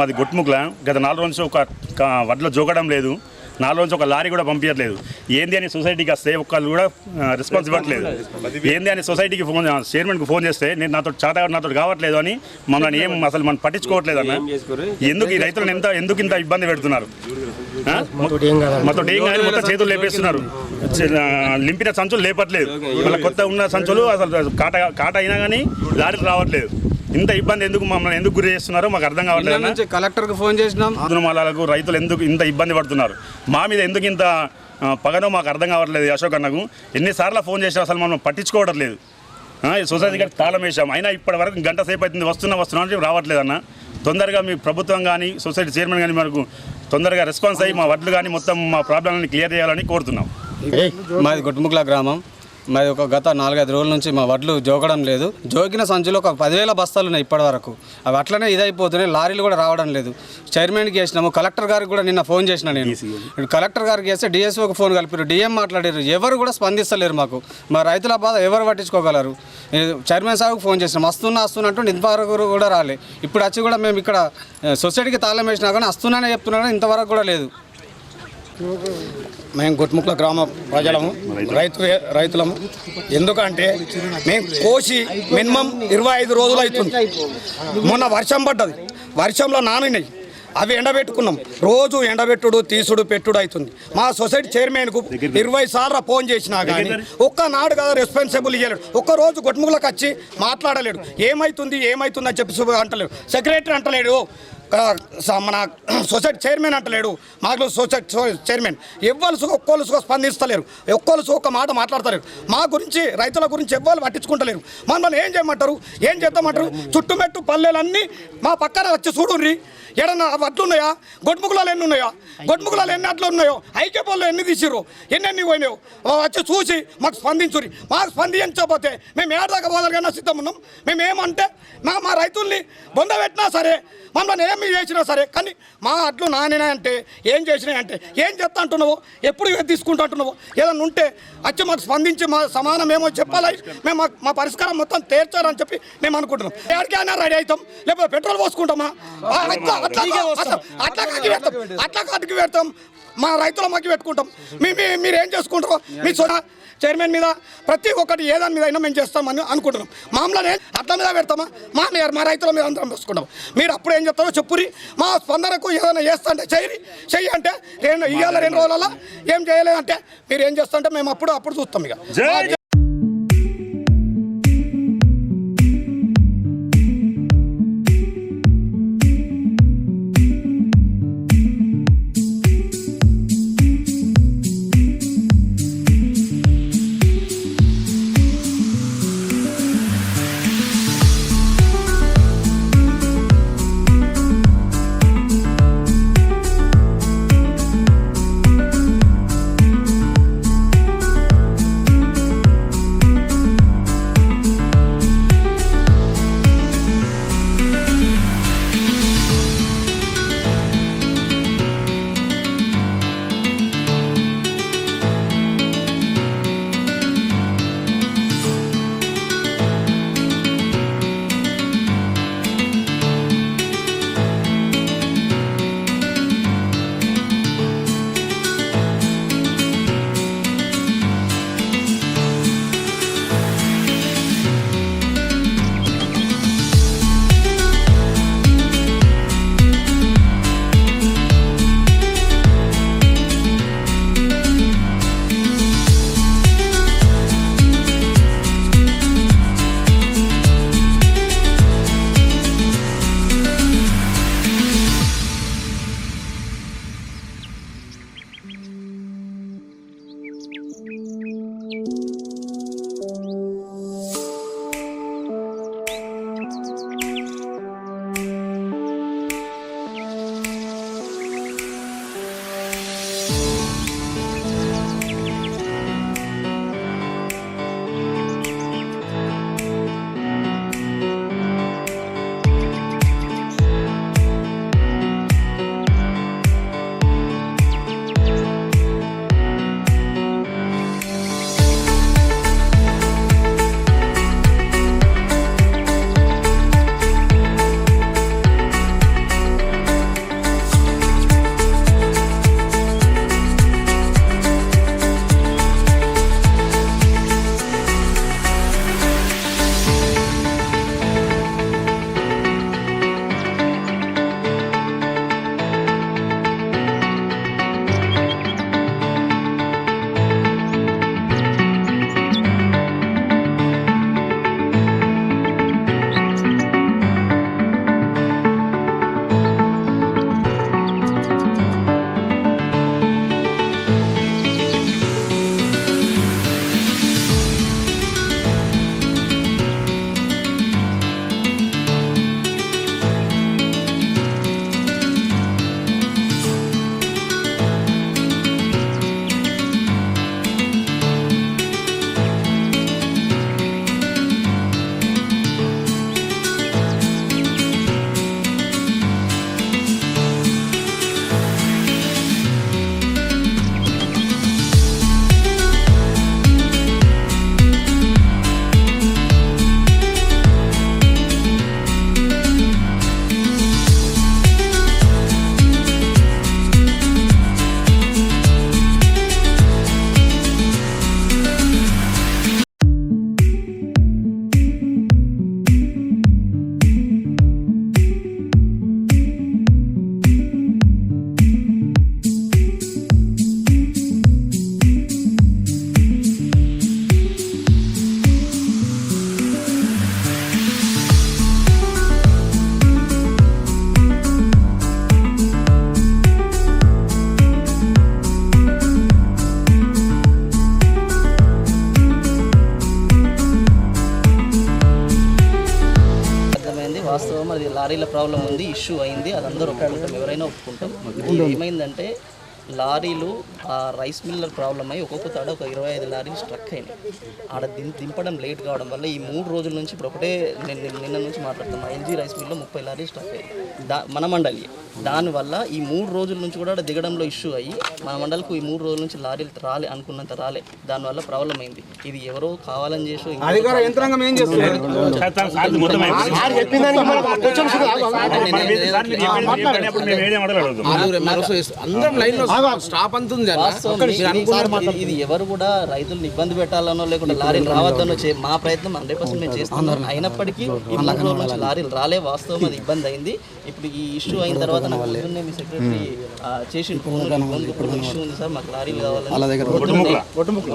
మాది గుట్ముక్ల. గత నాలుగు రోజుల నుంచి ఒక వడ్లో జోకడం లేదు. నాలుగు రోజు ఒక లారీ కూడా పంపించట్లేదు ఏంది అని సొసైటీకి వస్తే ఒక్కళ్ళు కూడా రెస్పాన్స్ ఇవ్వట్లేదు. ఏంది అని సొసైటీకి ఫోన్ చైర్మన్కి ఫోన్ చేస్తే నేను నాతో చాత నాతో కావట్లేదు అని మమ్మల్ని ఏం అసలు మనం పట్టించుకోవట్లేదు అన్న? ఎందుకు ఈ రైతులను ఎంత ఎందుకు ఇంత ఇబ్బంది పెడుతున్నారు? మాతో ఏం కానీ మొత్తం చేతులు లేపేస్తున్నారు. లింపిన సంచులు లేపట్లేదు. మళ్ళీ కొత్త ఉన్న సంచులు అసలు కాట కాట అయినా కానీ లారీలు రావట్లేదు. ఇంత ఇబ్బంది ఎందుకు మమ్మల్ని ఎందుకు గురి చేస్తున్నారో? మాకు అర్థం కావట్లేదు అన్న. నుంచి కలెక్టర్కి ఫోన్ చేసినాం. ఆదునమాలకు రైతులు ఎందుకు ఇంత ఇబ్బంది పడుతున్నారు? మా మీద ఎందుకు ఇంత పగనో మాకు అర్థం కావట్లేదు అశోక్ అన్నకు. ఎన్నిసార్లు ఫోన్ చేసినా అసలు మనం పట్టించుకోవడం లేదు. సొసైటీ గారికి తాళం వేసాం. అయినా ఇప్పటి వరకు గంట సేపు అవుతుంది. వస్తున్నా వస్తున్నా అని చెప్పి రావట్లేదు అన్న. తొందరగా మీ ప్రభుత్వం కానీ సొసైటీ చైర్మన్ కానీ మనకు తొందరగా రెస్పాన్స్ అయ్యి మా వడ్లు కానీ మొత్తం మా ప్రాబ్లమ్ని క్లియర్ చేయాలని కోరుతున్నాం. మాది గుట్టుముక్ల గ్రామం. మాది ఒక గత నాలుగైదు రోజుల నుంచి మా వడ్లు జోకడం లేదు. జోకిన సంచులు ఒక పదివేల బస్తాలు ఉన్నాయి ఇప్పటి వరకు. అవి అట్లనే ఇదైపోతున్నాయి లారీలు కూడా రావడం లేదు. చైర్మన్కి చేసినాము కలెక్టర్ గారికి కూడా నిన్న ఫోన్ చేసిన నేను. కలెక్టర్ గారికి చేస్తే డిఎస్ఓకి ఫోన్ కలిపారు డిఎం మాట్లాడారు ఎవరు కూడా స్పందిస్తలేరు మాకు. మా రైతుల బాధ ఎవరు పట్టించుకోగలరు? చైర్మన్ సార్కి ఫోన్ చేసినాం. వస్తున్నా వస్తున్నట్టు ఇంతవరకు కూడా రాలే. ఇప్పుడు వచ్చి కూడా మేము ఇక్కడ సొసైటీకి తాళం వేసినా కానీ వస్తున్నానే చెప్తున్నా ఇంతవరకు కూడా లేదు. మేము గుట్ముక్ల గ్రామ ప్రజలము రైతు రైతులము. ఎందుకంటే మేము కోసి మినిమం ఇరవై ఐదు రోజులు అవుతుంది. మొన్న వర్షం పడ్డది. వర్షంలో నానినాయి. అవి ఎండబెట్టుకున్నాం. రోజు ఎండబెట్టుడు తీసుడు పెట్టుడు అవుతుంది. మా సొసైటీ చైర్మన్కు ఇరవై సార్లు ఫోన్ చేసినా కానీ ఒక్క నాడు కదా రెస్పాన్సిబుల్ ఇవ్వలేడు ఒక్క రోజు గుట్ముకులకు వచ్చి మాట్లాడలేడు. ఏమవుతుంది ఏమవుతుంది అని చెప్పి అంటలేడు. సెక్రటరీ అంటలేడు. మన సొసైటీ చైర్మన్ అంటలేడు. మాకు సొసైటీ చైర్మన్. ఎవ్వరు సు- ఒక్కోళ్ళు స్పందిస్తలేరు. ఒక్కోళ్ళు ఒక్క మాట మాట్లాడతలేరు. మా గురించి రైతుల గురించి ఎవ్వరు పట్టించుకుంటలేరు. మమ్మల్ని ఏం చేయమంటారు? ఏం చేద్దామంటారు? చుట్టుమెట్టు పల్లెలన్నీ మా పక్కన వచ్చి చూడుర్రి. ఎడన్నా అట్లు ఉన్నాయా గొడ్ముకులాలు ఎన్ని ఉన్నాయా గొడ్ముకులాలు ఎన్ని అట్లు ఉన్నాయో? ఐక్యపోళ్ళు ఎన్ని తీసిర్రు? ఎన్ని పోయినాయో? వచ్చి చూసి మాకు స్పందించురి మాకు స్పందించకపోతే మేము ఏడాక పోదలకన్నా సిద్ధం ఉన్నాం. మేము ఏమంటే మా మా రైతుల్ని బొంద పెట్టినా సరే మమ్మల్ని ఏమి చేసినా సరే కానీ మా అట్లు నానినా అంటే ఏం చేసినాయి అంటే ఏం చేస్తా అంటున్నావు ఎప్పుడు తీసుకుంటా అంటున్నావు ఏదన్నా ఉంటే వచ్చి మాకు స్పందించి మా సమానం ఏమో చెప్పాలి మేము మా- మా పరిష్కారం మొత్తం తీర్చారని చెప్పి మేము అనుకుంటున్నాం ఎక్కడికైనా రెడీ అవుతాం లేకపోతే పెట్రోల్ పోసుకుంటామా అట్లా అట్లా కాకి పెడతాం అట్లా కాటికి పెడతాం మా రైతుల మాకి పెట్టుకుంటాం మీ మీరు ఏం చేసుకుంటారో మీ సొంత చైర్మన్ మీద ప్రతి ఒక్కటి ఏదాని మీద అయినా మేము చేస్తామని అనుకుంటున్నాం. మామూలుగా అట్ల మీద పెడతామా? మా మా రైతుల మీద అందరం వేసుకుంటాం. మీరు అప్పుడు ఏం చెప్తారో చెప్పురి. మా స్పందనకు ఏదైనా చేస్తా అంటే చెయ్యి చెయ్యి అంటే రెండు ఇవాళ రెండు రోజులలో ఏం చేయలేదంటే మీరు ఏం చేస్తా అంటే మేము అప్పుడు అప్పుడు చూస్తాం ఇక. ప్రాబ్లం ఉంది ఇష్యూ అయింది అది అందరూ ఒప్పుకుంటాం ఎవరైనా ఒప్పుకుంటాం. ఇది ఏమైందంటే లారీలు ఆ రైస్ మిల్లర్ ప్రాబ్లం అయ్యి ఒక్కొక్క తడ ఒక ఇరవై ఐదు లారీలు స్ట్రక్ అయినాయి. ఆడ దిం దింపడం లేట్ కావడం వల్ల ఈ మూడు రోజుల నుంచి ఇప్పుడు ఒకటే నేను నిన్న- నుంచి మాట్లాడుతున్నాం. ఎల్జీ రైస్ మిల్లో ముప్పై లారీలు స్ట్రక్ అయ్యాయి దా మన మండలి. దానివల్ల ఈ మూడు రోజుల నుంచి కూడా ఆడ దిగడంలో ఇష్యూ అయ్యి మన మండలికి ఈ మూడు రోజుల నుంచి లారీలు రాలే అనుకున్నంత రాలే. దానివల్ల ప్రాబ్లం అయింది. ఇది ఎవరో కావాలని చేసి అధికార యంత్రాంగం ఏం చేస్తున్నారు అందరం స్టాప్ అంతుంది. వాస్తవం. ఇది- ఎవరు కూడా రైతులను ఇబ్బంది పెట్టాలనో లేకుంటే లారీలు రావద్దనో మా ప్రయత్నం హండ్రెడ్ పర్సెంట్ మేము చేస్తున్నాం. అయినప్పటికీ ఈ నుంచి లారీలు రాలే. వాస్తవం అది ఇబ్బంది అయింది. ఇప్పుడు ఈ ఇష్యూ అయిన తర్వాత మీ సెక్రటరీ చేసి ఫోన్. ఇష్యూ ఉంది సార్. మాకు లారీలు కావాలని గొట్టుముక్కలు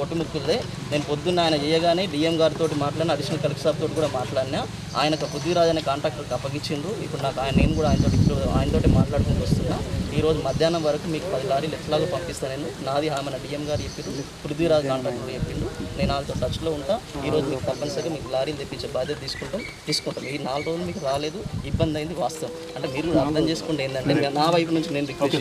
గొట్టుముక్కలదే నేను పొద్దున్న ఆయన చేయగానే డిఎం గారితో మాట్లాడిన అడిషనల్ కలెక్టర్ సాబ్ తోటి కూడా మాట్లాడినా ఆయనకు పృథ్వీరాజ్ అనే కాంట్రాక్టర్కి అప్పగించిండ్రు. ఇప్పుడు నాకు ఆయన నేను కూడా ఆయనతో ఇప్పుడు ఆయనతోటి మాట్లాడుకుంటూ వస్తున్నా. ఈ రోజు మధ్యాహ్నం వరకు మీకు పది లారీలు ఎట్లాగో పంపిస్తాను నేను నాది ఆమె డిఎం గారు చెప్పిండ్రు పృథ్వీరాజ్ కాంట్రాక్టర్ చెప్పిండు నేను వాళ్ళతో టచ్లో ఉంటా. ఈ రోజు మీకు తప్పనిసరిగా మీకు లారీలు తెప్పించే బాధ్యత తీసుకుంటాం. తీసుకుంటాం. ఈ నాలుగు రోజులు మీకు రాలేదు. ఇబ్బంది అయింది వాస్తవం. అంటే మీరు కూడా అర్థం చేసుకోండి ఏంటంటే నా వైపు నుంచి నేను రిక్వెస్ట్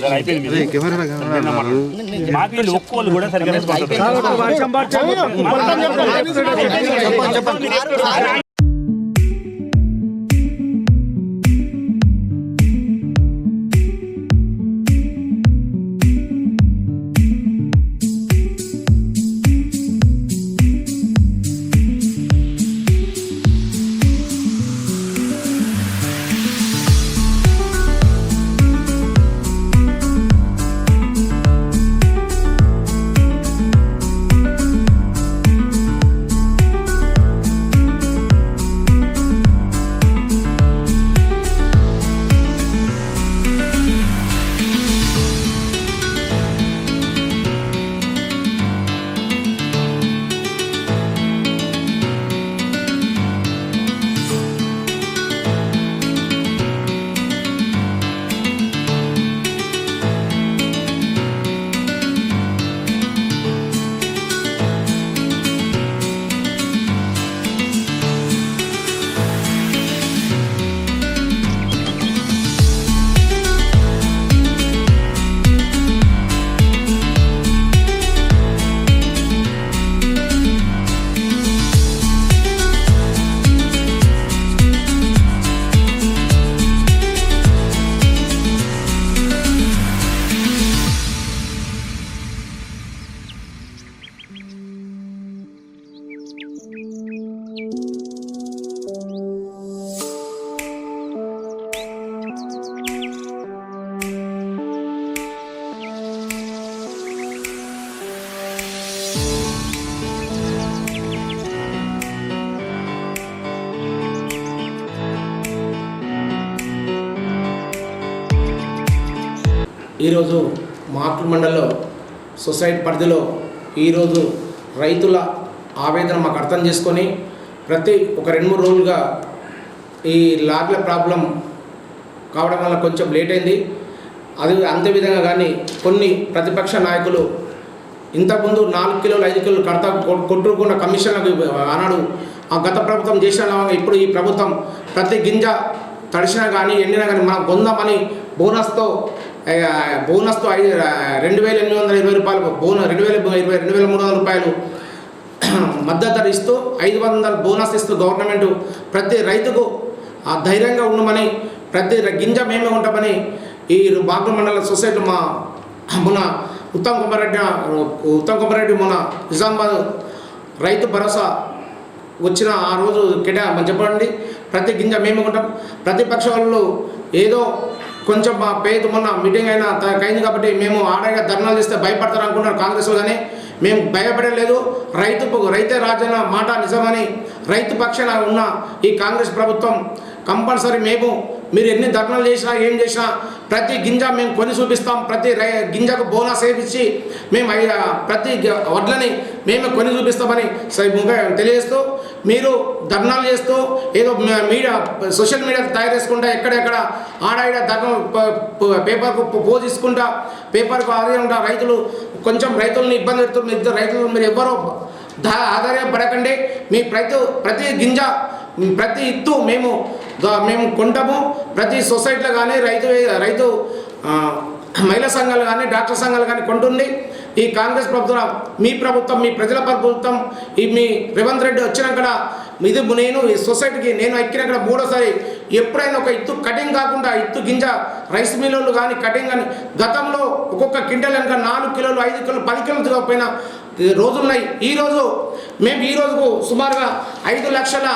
ఈరోజు మార్కుల మండలిలో సొసైటీ పరిధిలో ఈరోజు రైతుల ఆవేదన మాకు అర్థం చేసుకొని ప్రతి ఒక రెండు మూడు రోజులుగా ఈ లాగ్ల ప్రాబ్లం కావడం వల్ల కొంచెం లేట్ అయింది. అది అంతే విధంగా కానీ కొన్ని ప్రతిపక్ష నాయకులు ఇంతకుముందు నాలుగు కిలోలు ఐదు కిలోలు కడతా కొ- కొట్టుకున్న కమిషన్లకు ఆనాడు ఆ గత ప్రభుత్వం చేసిన ఇప్పుడు ఈ ప్రభుత్వం ప్రతి గింజ తడిసినా కానీ ఎండినా కానీ మనం పొందామని బోనస్తో బోనస్తో ఐదు రెండు వేల ఎనిమిది వందల ఇరవై రూపాయలు బోనస్ రెండు వేల ఇరవై రెండు వేల మూడు వందల రూపాయలు మద్దతు ఇస్తూ ఐదు వందల బోనస్ ఇస్తూ గవర్నమెంట్ ప్రతి రైతుకు ఆ ధైర్యంగా ఉండమని ప్రతి గింజ మేమే ఉంటామని ఈ బాగ్ల మండల సొసైటీ మా మొన్న ఉత్తమ్ కుమార్ రెడ్డి ఉత్తమ్ కుమార్ రెడ్డి మొన్న నిజామాబాద్ రైతు భరోసా వచ్చిన ఆ రోజు కేటా చెప్పండి. ప్రతి గింజ మేము ఉంటాం ప్రతిపక్ష వాళ్ళు ఏదో కొంచెం మా పేద మొన్న మీటింగ్ అయినా అయింది కాబట్టి మేము ఆడగా ధర్నాలు చేస్తే భయపడతారు అనుకున్నారు కాంగ్రెస్ కానీ మేము భయపడలేదు రైతు రైతే రాజన్న మాట నిజమని రైతు పక్షాన ఉన్న ఈ కాంగ్రెస్ ప్రభుత్వం కంపల్సరీ మేము మీరు ఎన్ని ధర్నాలు చేసినా ఏం చేసినా ప్రతి గింజ మేము కొని చూపిస్తాం. ప్రతి రై గింజకు బోనస్ వేపించి మేము ప్రతి వడ్లని మేమే కొని చూపిస్తామని సై- ముంబై తెలియజేస్తూ మీరు ధర్నాలు చేస్తూ ఏదో మీడియా సోషల్ మీడియా తయారు చేసుకుంటా ఎక్కడెక్కడ ఆడాడ ధర్నం పేపర్కు పో- పోజ్ పేపర్కు ఆధారంగా రైతులు కొంచెం రైతులను ఇబ్బంది పెడుతున్నారు రైతులు మీరు ఎవ్వరో దా ఆధారపడకండి. మీ ప్రతి ప్రతి గింజ ప్రతి ఇత్తు మేము మేము కొంటాము. ప్రతి సొసైటీలో కానీ రైతు రైతు మహిళా సంఘాలు కానీ డాక్టర్ సంఘాలు కానీ కొంటుంది ఈ కాంగ్రెస్ ప్రభుత్వం మీ ప్రభుత్వం మీ ప్రజల ప్రభుత్వం ఈ మీ రేవంత్ రెడ్డి వచ్చినాక ఇది నేను ఈ సొసైటీకి నేను ఎక్కినాక మూడోసారి ఎప్పుడైనా ఒక ఇత్తు కటింగ్ కాకుండా ఇత్తు గింజ రైస్ మిల్లులు కానీ కటింగ్ కానీ గతంలో ఒక్కొక్క క్వింటల్ కనుక నాలుగు కిలోలు ఐదు కిలోలు పది కిలోలు దిగకపోయినా ఈ రోజులున్నాయి ఈరోజు మేము ఈ రోజుకు సుమారుగా ఐదు లక్షల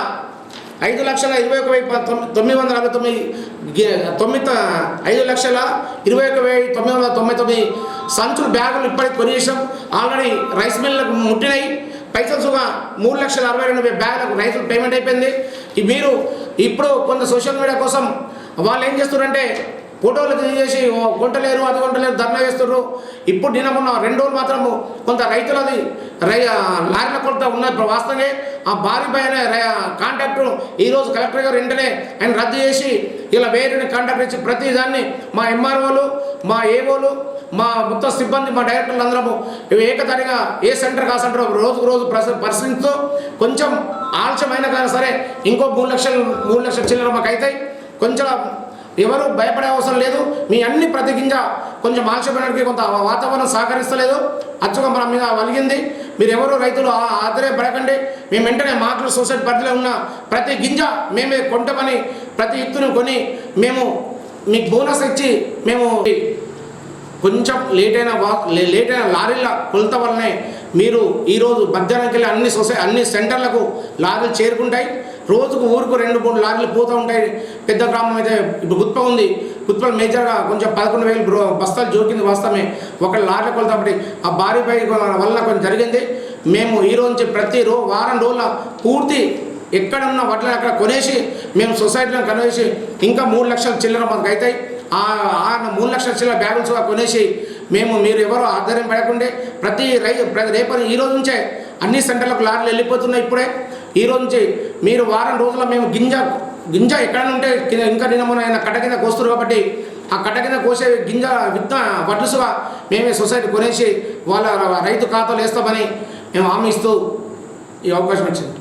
ఐదు లక్షల ఇరవై ఒక వెయ్యి తొమ్మిది వందల అరవై తొమ్మిది తొమ్మిది ఐదు లక్షల ఇరవై ఒక వెయ్యి తొమ్మిది వందల తొంభై తొమ్మిది సంచులు బ్యాగులు ఇప్పటికి కొనేసాం ఆల్రెడీ రైస్ మిల్లకు ముట్టినాయి. పైసలు మూడు లక్షల అరవై రెండు వేల బ్యాగులకు రైతులు పేమెంట్ అయిపోయింది. మీరు ఇప్పుడు కొంత సోషల్ మీడియా కోసం వాళ్ళు ఏం చేస్తున్నారంటే ఫోటోలు తీసేసి "ఓ, కొంటలేరు అది కొంటలేరు ధర్నా చేస్తున్నారు ఇప్పుడు నిన్న మొన్న రెండు రోజులు మాత్రము కొంత రైతులది రై లారిన లారీల కొరత ఉన్నది వాస్తవంగా ఆ భారీ పైన కాంటాక్ట్ ఈరోజు కలెక్టర్ గారు వెంటనే ఆయన రద్దు చేసి ఇలా వేరే కాంటాక్ట్ ఇచ్చి ప్రతి దాన్ని మా ఎంఆర్ఓలు మా ఏఓలు మా మొత్తం సిబ్బంది మా డైరెక్టర్లు అందరము ఇవి ఏ సెంటర్ కా సెంటర్ రోజుకు రోజు పరిశీలిస్తూ కొంచెం ఆలస్యమైనా కానీ సరే ఇంకో మూడు లక్షలు మూడు లక్షల చిల్లర మాకు అవుతాయి కొంచెం ఎవరు భయపడే అవసరం లేదు. మీ అన్ని ప్రతి గింజ కొంచెం ఆలస్యమైనకి కొంత వాతావరణం సహకరిస్తలేదు. అచ్చుగా మన మీద వలిగింది. మీరు ఎవరు రైతులు ఆ- ఆశ్చర్యపడకండి. మేము వెంటనే మాటలు సొసైటీ పరిధిలో ఉన్న ప్రతి గింజ మేమే కొంటమని ప్రతి ఇత్తును కొని మేము మీకు బోనస్ ఇచ్చి మేము కొంచెం లేట్ అయిన వా లే- లేట్ అయిన లారీల కొలత వల్లనే మీరు ఈరోజు మధ్యాహ్నంకి వెళ్ళి అన్ని సొసై అన్ని సెంటర్లకు లారీలు చేరుకుంటాయి. రోజుకు ఊరుకు రెండు మూడు లారీలు పోతూ ఉంటాయి. పెద్ద గ్రామం అయితే ఇప్పుడు గుత్ప ఉంది. గుత్పలు మేజర్గా కొంచెం పదకొండు వేలు బస్తాలు జోకింది వాస్తవమే. ఒక లారీల కొలత ఆ భారీ పై వల్ల కొంచెం జరిగింది. మేము ఈ రోజు నుంచి ప్రతి రో వారం రోజుల పూర్తి ఎక్కడ ఉన్న వడ్లను అక్కడ కొనేసి మేము సొసైటీలో కొనేసి ఇంకా మూడు లక్షల చిల్లర మనకు అవుతాయి. ఆ మూడు లక్షల చిల్లర బ్యాగుల్స్ కొనేసి మేము మీరు ఎవరో ఆధారం పడకుండే ప్రతి రై ప్రతి రేపటి ఈ రోజు నుంచే అన్ని సెంటర్లకు లారీలు వెళ్ళిపోతున్నాయి ఇప్పుడే. ఈ రోజు నుంచి మీరు వారం రోజుల మేము గింజ గింజ ఎక్కడ ఉంటే ఇంకా నిన్న మొన్న ఆయన కట్ట కింద కోస్తారు కాబట్టి ఆ కట్ట కింద కోసే గింజ విత్త వడ్లుసుగా మేమే సొసైటీ కొనేసి వాళ్ళ రైతు ఖాతాలు వేస్తామని మేము హామీ ఇస్తూ ఈ అవకాశం వచ్చింది